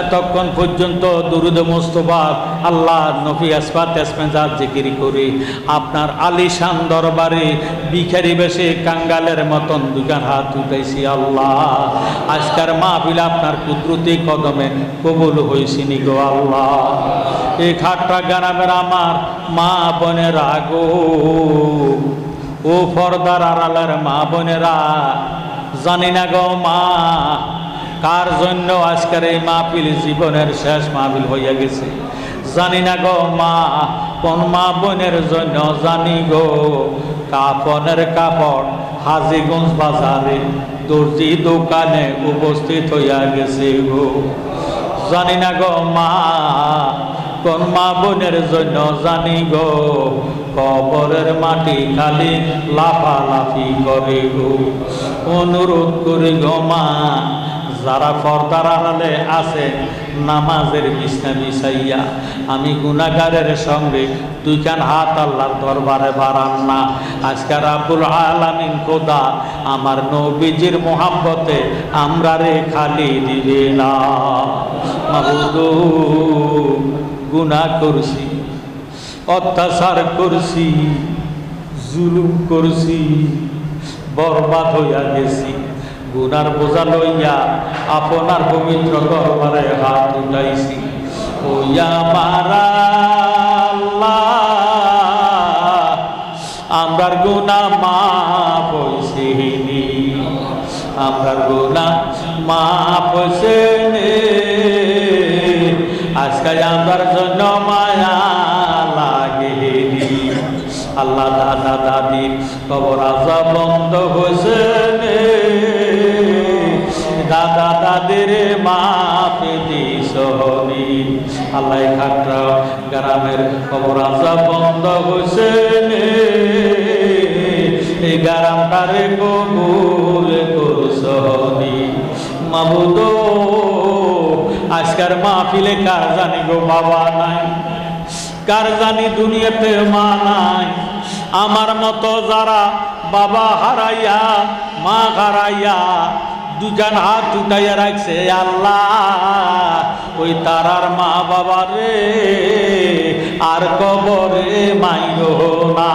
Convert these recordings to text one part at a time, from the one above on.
এতক্ষণ পর্যন্ত দুরুদ মোস্তফা আল্লাহ নফি আসফাত এসমেজার জিকির করি। আপনার আলিশান দরবারে বিখারি বেশে কাঙ্গালের মতন দুগান হাত উঠাইছি আল্লাহ। আজকার মাহফিল আপনার কুদরতি কদমে কবুল হয়েছিনি গো আল্লাহ। এই খাটটা গ্রামের আমার মা বোনের আগো ও ফর্দার আড়ালের মা বোনেরা, জানি না গো মা কার জন্য আজকের এই মাহফিল জীবনের শেষ মাহফিল হইয়া গেছে? জানি না গো মা, কোন মা বোনের জন্য জানি গো। কাপনের কাপড় হাজিগঞ্জ বাজারে দর্জি দোকানে উপস্থিত হইয়া গেছে গো। জানি না গো মা, কোন মা বোনের জন্য জানি গো। কবরের মাটি খালি লাফালাফি করে গো। অনুরোধ করি গো মা যারা পর্দার আড়ালে আছে, নামাজের বিছনা বিছাইয়া আমি গুনাগারের সঙ্গে দুইখান হাত আল্লাহর দরবারে বাড়ান না। আজকে রাব্বুল আলামিন খোদা, আমার নবীজির মোহাব্বতে আমরা রে খালি দিবে না। গুনাহ করছি, অত্যাচার করছি, জুলুম করছি, বরবাদ হইয়া গেছি। গুনার বোঝা লইয়া আপনার পবিত্র দরবারে হাত উঠাইছি। ওইয়া মারা আমরার গুনা মা পয়সিনি আমরার গুনা মা পয়সেনে আজকে আমরার জন্য মায়া লাগেনি। আল্লাহ দাদা দাদি কবর আজা বন্ধ হয়েছে দাদা দাদির মা পেদি সহনি আল্লাহ খাটরা গ্রামের কবর আজা বন্ধ হয়েছে এই গ্রামটারে কবুল করছনি মাবুদ আজকার মাহফিলে কার জানি গো বাবা নাই? কার জানি দুনিয়াতে মা নাই? আমার মতো যারা বাবা হারাইয়া, মা হারাইয়া দুজন হাত উঠাইয়া রাখছে, আল্লাহ। ওই তারার মা বাবা রে, আর কবরে মাইও না।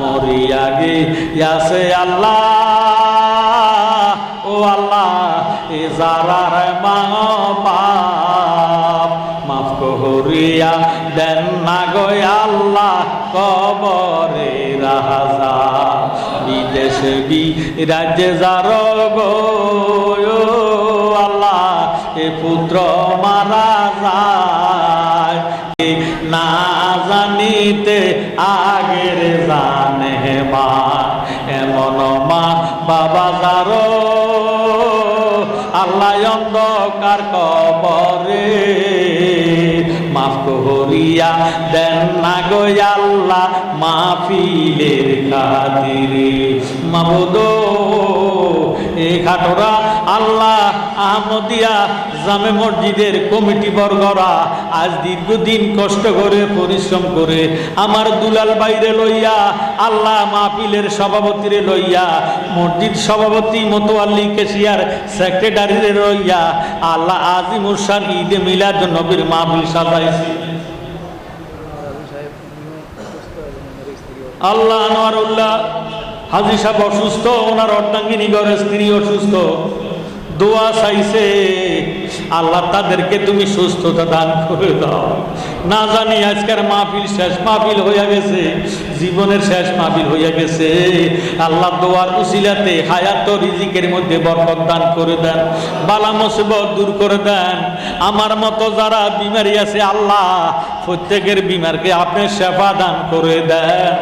মরিয়া গে ইয়াসে আল্লাহ। ও আল্লাহ, এ যারার মা বাপ করিয়া দেন না গো আল্লাহ কবরে রাজা বিদেশে বি রাজ্যে আল্লাহ, এ পুত্র মারা যায়। না জানিতে আগের জানে মা এমন মা, বাবা যারো। আল্লাহ অন্ধকার কবরে মাফ করিয়া দেন না গো আল্লাহ মাহফিলের খাতিরে। মাবুদ এই খাটোরা আল্লাহ আহমদিয়া জামে মসজিদের কমিটি বর্গরা আজ দীর্ঘদিন কষ্ট করে, পরিশ্রম করে আমার দুলাল বাইরে লইয়া, আল্লাহ মাহফিলের সভাপতিরে লইয়া, মসজিদ সভাপতি মতোয়াল্লি কেশিয়ার সেক্রেটারিরে লইয়া, আল্লাহ আজিম উরসান ঈদে মিলাদ নবীর মাহফিল সাজাইছি। আল্লাহ আনোয়ারুল্লাহ হাজি সাহেব অসুস্থ, ওনার অর্ধাঙ্গিনী ঘরের স্ত্রী অসুস্থ। দোয়া চাইছে, আল্লাহ তাদেরকে তুমি সুস্থতা দান করে দাও। না জানি আজকের মাহফিল শেষ মাহফিল হইয়া গেছে, জীবনের শেষ মাহফিল হইয়া গেছে। আল্লাহ দোয়ার উসিলাতে হায়াত রিজিকের মধ্যে বরকত দান করে দেন, বালা মুসিবত দূর করে দেন। আমার মতো যারা বিমারি আছে, আল্লাহ প্রত্যেকের বিমারকে আপনি সেফা দান করে দেন।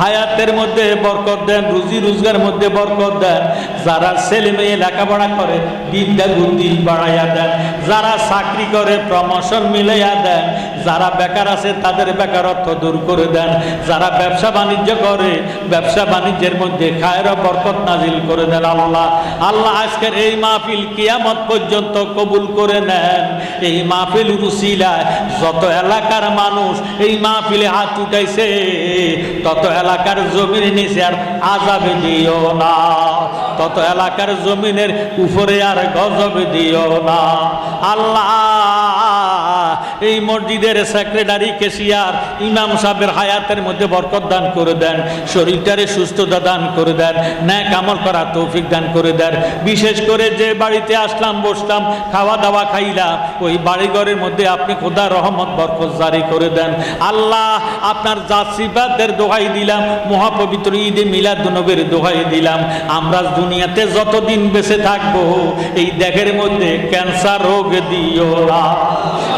হায়াতের মধ্যে বরকত দেন, রুজি রোজগার মধ্যে বরকত দেন। যারা ছেলে মেয়ে লেখাপড়া করে, বিদ্যা বুদ্ধি বাড়াইয়া দেন। যারা চাকরি করে প্রমোশন মিলাইয়া দেন, যারা বেকার আছে তাদের বেকারত্ব দূর করে দেন, যারা ব্যবসা বাণিজ্য করে, ব্যবসা বাণিজ্যের মধ্যে খায়ের বরকত নাজিল করে দেন আল্লাহ। আল্লাহ আজকের এই মাহফিল কিয়ামত পর্যন্ত কবুল করে নেন। এই মাহফিল রুসিলায় যত এলাকার মানুষ এই মাহফিলে হাত উঠাইছে, তত এলাকার জমির নিচে আর আজাবে দিও না। তত এলাকার জমিনের উপরে আর গজব দিও না। আল্লাহ এই মসজিদের সেক্রেটারি কেশিয়ার ইমাম সাহেবের হায়াতের মধ্যে বরকত দান করে দেন, শরীরটারে সুস্থতা দান করে দেন, ন্যাক আমল করা তৌফিক দান করে দেন। বিশেষ করে যে বাড়িতে আসলাম, বসলাম, খাওয়া দাওয়া খাইলাম, ওই বাড়িঘরের মধ্যে আপনি খোদা রহমত, বরকত জারি করে দেন। আল্লাহ আপনার জাসিবাদের দোহাই দিলাম, মহাপবিত্র ঈদে মিলাদ নবীর দোহাই দিলাম। আমরা দুনিয়াতে যতদিন বেঁচে থাকব, এই দেখের মধ্যে ক্যান্সার রোগ দিও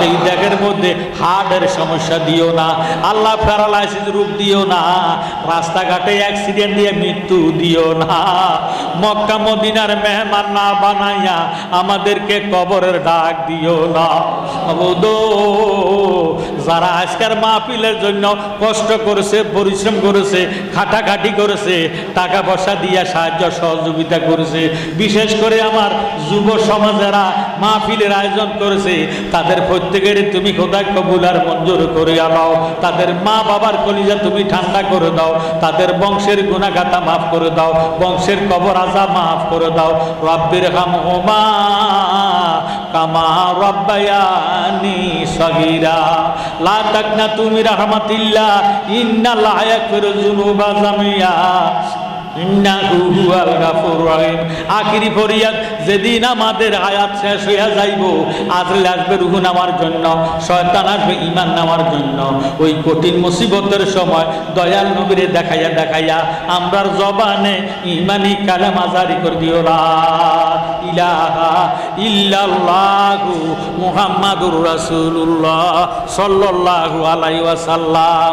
এই দেহের মধ্যে হার্টের সমস্যা দিও না, আল্লাহ প্যারালাইসিস রূপ দিও না, রাস্তাঘাটে অ্যাক্সিডেন্ট দিয়ে মৃত্যু দিও না। মক্কা মদিনার মেহমান না বানাইয়া আমাদেরকে কবরের ডাক দিও না। অবদো যারা আজকের মাহফিলের জন্য কষ্ট করেছে, পরিশ্রম করেছে খাটাখাটি করেছে, টাকা পয়সা দিয়ে সাহায্য, সহযোগিতা করেছে, বিশেষ করে আমার যুব সমাজেরা মাহফিলের আয়োজন করেছে, তাদের প্রত্যেকের তুমি খোদা কবুল আর মঞ্জুর করে আনাও। তাদের মা বাবার কলিজা তুমি ঠান্ডা করে দাও। তাদের বংশের গুণাগাতা মাফ করে দাও। বংশের কবর আজা মাফ করে দাও। রব্বির হাম হোমা কামা রব্বায়ানি সগীরা। লা তাকনা তুমি রাহমাতিল্লাহ ইন্নাল্লাহ ইয়াগফিরু যুনুবা জামিয়া। যেদিন আমাদের আয়াত শেষ হইয়া যাইব আজরাইল আসবে রুহু নামার জন্য, শয়তান আসবে ইমান নামার জন্য। ওই কঠিন মুসিবতের সময় দয়াল নবীরে দেখাইয়া দেখাইয়া, আমরার জবানে ইমানি কালামা জারি করে দিও ইলাহা ইল্লাল্লাহু মুহাম্মাদুর রাসূলুল্লাহ সাল্লাল্লাহু আলাইহি ওয়াসাল্লাম।